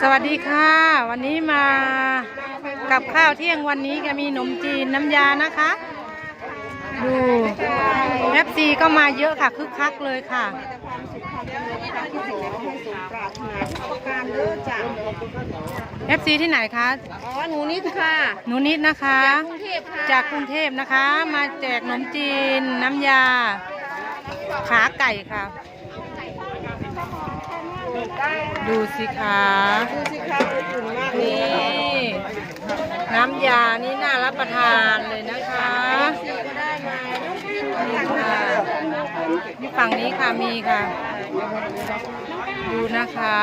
สวัสดีค่ะ วันนี้มากับข้าวเที่ยงวันนี้ก็มีขนมจีนน้ำยานะคะ ดูแอฟซีก็มาเยอะค่ะคึกคักเลยค่ะเอฟซีที่ไหนคะ อ๋อ หนูนิดค่ะ หนูนิดนะคะกรุงเทพค่ะจากกรุงเทพนะคะ มาแจกขนมจีนน้ำยา ขาไก่ค่ะ ดูสิคะดูสิคะจุ่มมากนี่ น้ำยานี่น่ารับประทานเลยนะคะมานี่ค่ะนี่ฝั่งนี้ค่ะมีค่ะ ดูนะคะ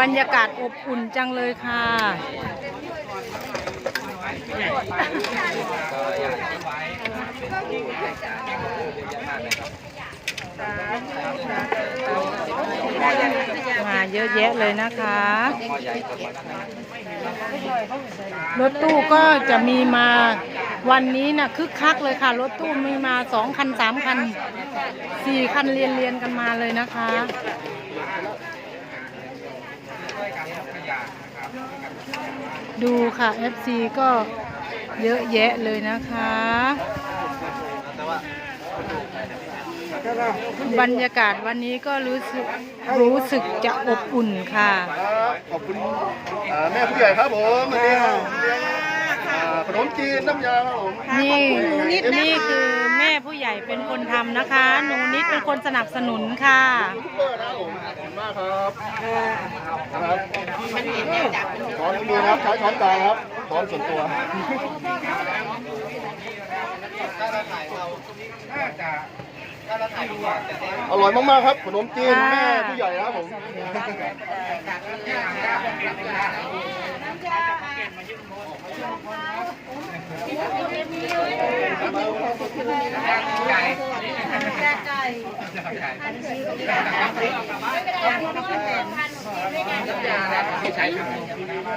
บรรยากาศอบอุ่นจังเลยค่ะ มาเยอะแยะเลยนะคะ รถตู้ก็จะมีมาวันนี้นะคึกคักเลยค่ะ รถตู้มีมาสองคันสามคันสี่คันเรียนเรียนกันมาเลยนะคะดูค่ะ FC ก็เยอะแยะเลยนะคะ บรรยากาศวันนี้ก็รู้สึกรู้สึกจะอบอุ่นค่ะครับขอบคุณอ่าแม่ผู้ใหญ่ครับผมวันนี้ครับเลี้ยงอ่าขนมจีนน้ำยาครับผม นี่นี่คือแม่ผู้ใหญ่เป็นคนทำนะคะ หนูนิดเป็นคนสนับสนุนค่ะ ซุปเปอร์นะครับผมขอบคุณมากครับครับช้อนมือครับใช้ช้อนกลางครับช้อนส่วนตัว อร่อยมากๆครับ ขนมจีนแม่ผู้ใหญ่นะครับผม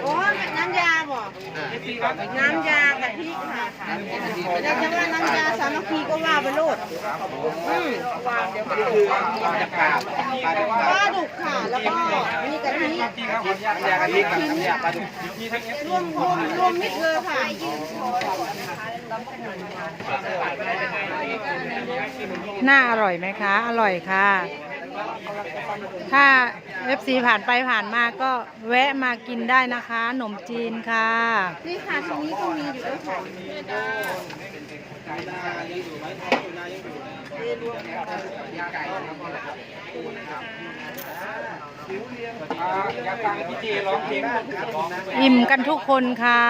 โอ้น้ำยาบ่น้ำยากะทิค่ะแล้วจะว่าน้ำยาสามัคคีก็ว่าไปโลดอืมปลาดุกค่ะ แล้วก็มีกะทิรวมรวมรวมมิตรเลยค่ะน่าอร่อยไหมคะ อร่อยค่ะ ถ้า FC ผ่านไปผ่านมาก็แวะมากินได้นะคะขนมจีนค่ะ นี่ค่ะตรงนี้ก็มีอยู่ด้วยค่ะอิ่มกันทุกคนค่ะ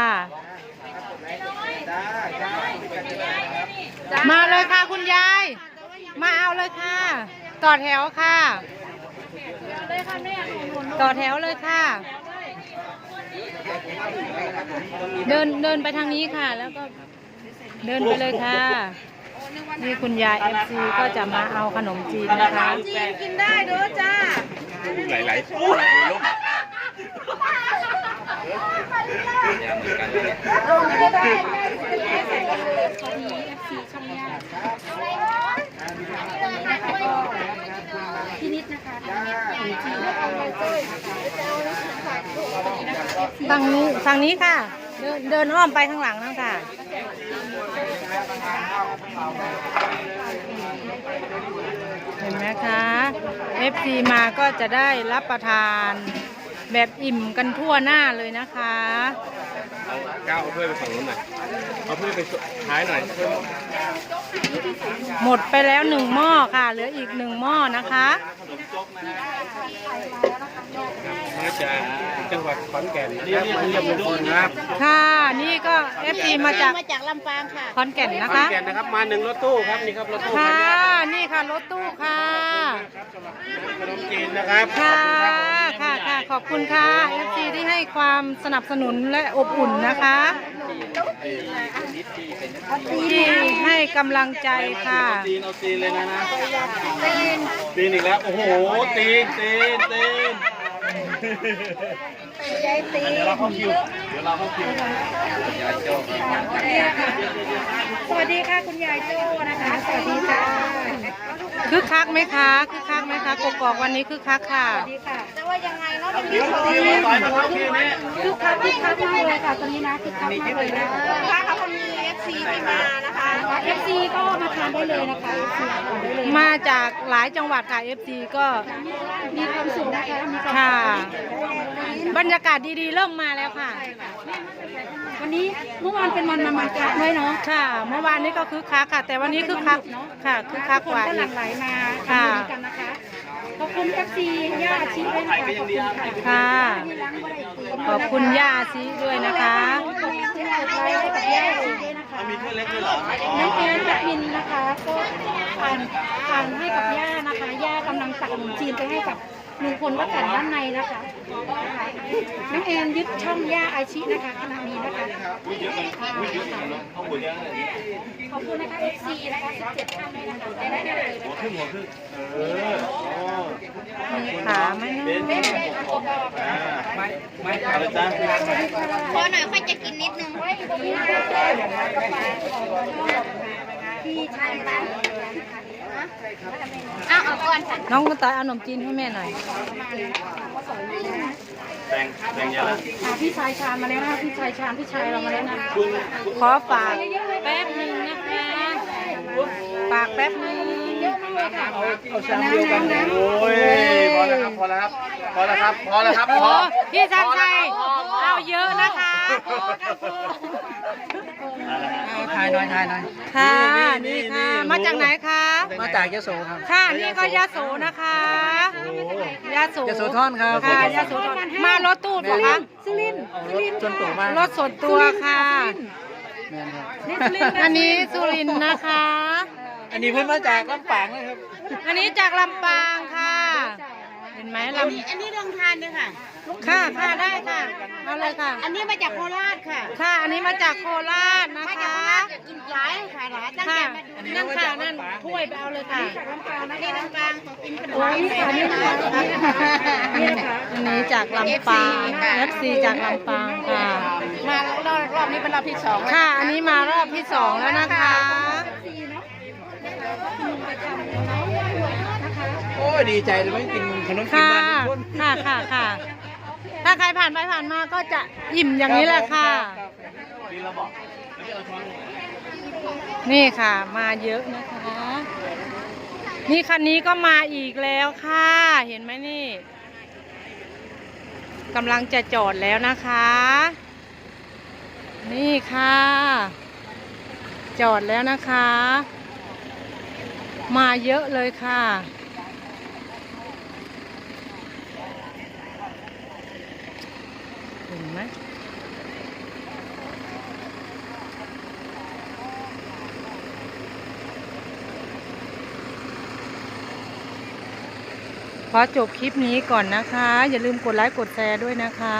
มาเลยค่ะคุณยาย มาเอาเลยค่ะ ต่อแถวค่ะ ต่อแถวเลยค่ะ เดินเดินไปทางนี้ค่ะ แล้วก็เดินไปเลยค่ะนี่คุณยายเอฟซีก็จะมาเอาขนมจีนนะคะจีนกินได้เด้อจ้าหลายๆคู่ลุก ฝั่งนี้ฝั่งนี้ค่ะ เดินเดินอ้อมไปข้างหลังนั่นค่ะ เห็นไหมคะ FC มาก็จะได้รับประทานแบบอิ่มกันทั่วหน้าเลยนะคะ ก้าวเอาเพื่อไปฝั่งนู้นหน่อย เอาเพื่อไปท้ายหน่อย หมดไปแล้วหนึ่งหม้อค่ะ เหลืออีกหนึ่งหม้อนะคะมาจากจังหวัดขอนแก่นนะครับมาเยี่ยมลุงพลครับค่ะนี่ก็ FC มาจากมาจากลำปางค่ะขอนแก่นขนะอนคะ แก่นนะครับมาหนึ่งรถตู้ครับนี่ครับรถตู้คัค่ะนนี้ครับนี่ค่ะรถตู้ค่ะ ขนมจีนนะครับค่ะ ค่ะค่ะขอบคุณค่ะ FC ที่ให้ความสนับสนุนและอบอุ่นนะคะ ที่ให้กำลังใจค่ะ ตีนเอาตีนเลยนะนะตีนอีกแล้วโอ้โหตีนตีนตีนยายตีเดี๋ยวเราเข้าคิวเดี๋ยวเราเข้าคิวสวัสดีค่ะคุณยายโจ้นะคะ สวัสดีค่ะคึกคักไหมคะคึกคักไหมคะกกอกวันนี้คึกคักค่ะสวัสดีค่ะแต่ว่ายังไงเนาะเป็นที่สองคือคักคือคักมากเลยค่ะตอนนี้นะคือคักมากเลยนะ ค่ะเขาก็มีเอฟซีที่มานะคะเอฟซีก็มาทานได้เลยนะคะเอฟซีทานได้เลยมาจากหลายจังหวัดค่ะ FC ก็มีความสุขนะคะมีความค่ะ บรรยากาศดีๆ เริ่มมาแล้วค่ะ วันนี้เมื่อวานเป็นวันมามาคักด้วยเนาะค่ะ เมื่อวานนี้ก็คึกคักค่ะ แต่วันนี้คึกคักค่ะคึกคักคกนว่าก็หอีลั่ก งไหลมาค่ะ ทำบุญกันนะคะขอบคุณเอฟซีย่าอาชีด้วยนะคะขอบคุณค่ะค่ะที่ล้างบ่ได้ตีขอบคุณย่าซีด้วยนะคะที่เราไลฟ์ให้กับย่าอาชีด้วยนะคะ มีเพื่อนเล็กด้วยเหรอ น้องแอนกับพินนะคะก็ผ่านผ่านให้กับย่านะคะย่ากำลังตักขนมจีนไปให้กับลุงพลวัดกันด้านในนะคะน้องแอนยึดช่องย่าอาชีนะคะขณะนี้นะคะขอบคุณนะคะ FC นะคะ17ท่านด้วยนะคะได้ได้เลยมีขาไหมเนาะขอหน่อยค่อยจะกินนิดนึงพี่ชายร้านอ้าวเอาก่อนค่ะน้องกระต่ายเอาขนมจีนให้แม่หน่อยอ่าพี่ชายชานมาแล้วนะคะพี่ชายชานพี่ชายเรามาแล้วนะขอฝากแป๊บหนึ่งนะคะฝากแป๊บหนึ่งน้ำน้ำน้ำโอ้ยพอแล้วครับพอ แล้วครับ พอแล้วครับ พอแล้วครับโอ้พอพี่ชันชัยเอาเยอะนะคะถ่ายหน่อยถ่ายหน่อย ค่ะ นี่ค่ะ มาจากไหนคะ มาจากยโสครับ ค่ะ นี่ก็ยาโสนะคะยาโสยโสธรครับ ค่ะยาโสธรมารถตู้เหรอคะสุรินทร์เอารถจนตัวมากรถส่วนตัวค่ะแม่นครับอันนี้สุรินทร์นะคะ อันนี้เพิ่นมาจากลำปางเลยครับ อันนี้จากลำปางค่ะเห็นไหมลอันนี้ลองทานด้วยค่ะำค่ะค่ะได้ค่ะเอาเลยค่ะ อันนี้มาจากโคราชค่ะ ค่ะ อันนี้มาจากโคราชนะมาจากคะโคราชกินหลายค่ะหลายตั้งค่ะแต่มาดูนั่นค่ะนั่นถ้วยไปเอาเลยค่ะจากลำปางนะคะนี่ลำปางของกินขนมโอ้ยค่ะนี่นะคะนี่นะคะอันนี้จากลำปาง FC จากลำปางค่ะ มารอบรอบนี้เป็นรอบที่สองค่ะ อันนี้มารอบที่สองแล้วนะคะโอ้ ยดีใจเลยไม่กินขนมจีนค่ะบ้านทุกคนค่ะค่ะค่ะ ถ้าใครผ่านไปผ่านมาก็จะอิ่มอย่างนี้แหละค่ะนี่ค่ะ มาเยอะนะคะ นี่คันนี้ก็มาอีกแล้วค่ะ เห็นไหมนี่กำลังจะจอดแล้วนะคะ นี่ค่ะ จอดแล้วนะคะ มาเยอะเลยค่ะ เห็นไหมขอจบคลิปนี้ก่อนนะคะ อย่าลืมกดไลค์กดแชร์ด้วยนะคะ